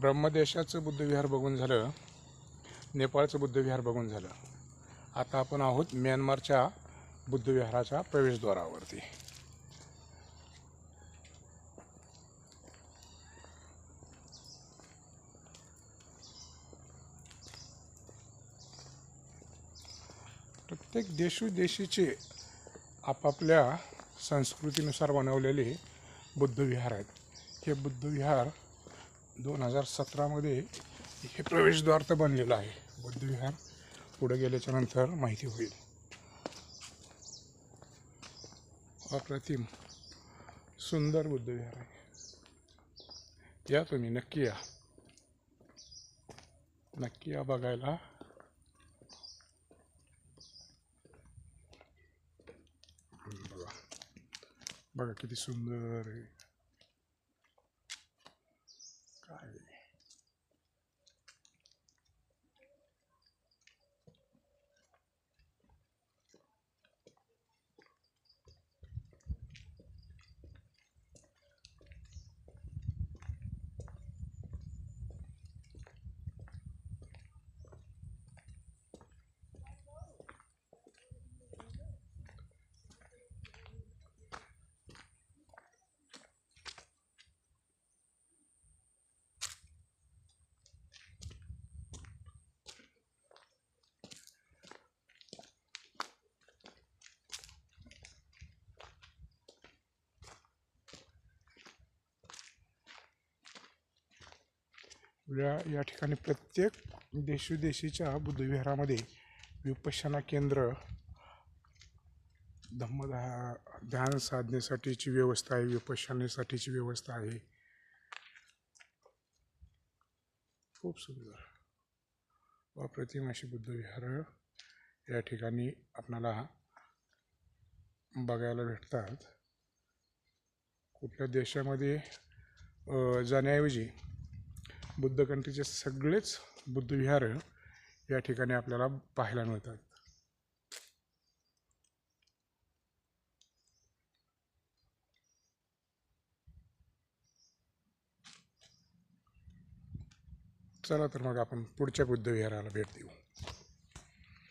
ब्रह्मदेशाचं बुद्धविहार बघून झालं नेपाळचं बुद्धविहार बघून झालं. आता आपण आहोत म्यानमारच्या बुद्धविहाराच्या प्रवेशद्वारावरती. प्रत्येक देशोदेशीचे आपापल्या संस्कृतीनुसार बनवलेले बुद्धविहार आहेत. हे बुद्धविहार दोन हजार सतरामध्ये हे प्रवेशद्वार तर बनलेलं आहे. बुद्धविहार पुढे गेल्याच्यानंतर माहिती होईल. अप्रतिम सुंदर बुद्धविहार आहे. या तुम्ही नक्की या. नक्की या बघायला. बघा बघा किती सुंदर आहे. describing. या या ठिकाणी प्रत्येक देशविदेशीच्या बुद्धविहारामध्ये विपश्यना केंद्र धम्मधा ध्यान साधनेसाठीची व्यवस्था आहे विपश्यनेसाठीची व्यवस्था आहे. खूप सुंदर. अप्रतिम अशी बुद्धविहार या ठिकाणी आपणाला बघायला भेटतात. कुठल्या देशामध्ये? जाण्याऐवजी बुद्ध बुद्धकंट्रीचे सगळेच बुद्धविहार या ठिकाणी आपल्याला पाहायला मिळतात. चला तर मग आपण पुढच्या बुद्धविहाराला भेट देऊ.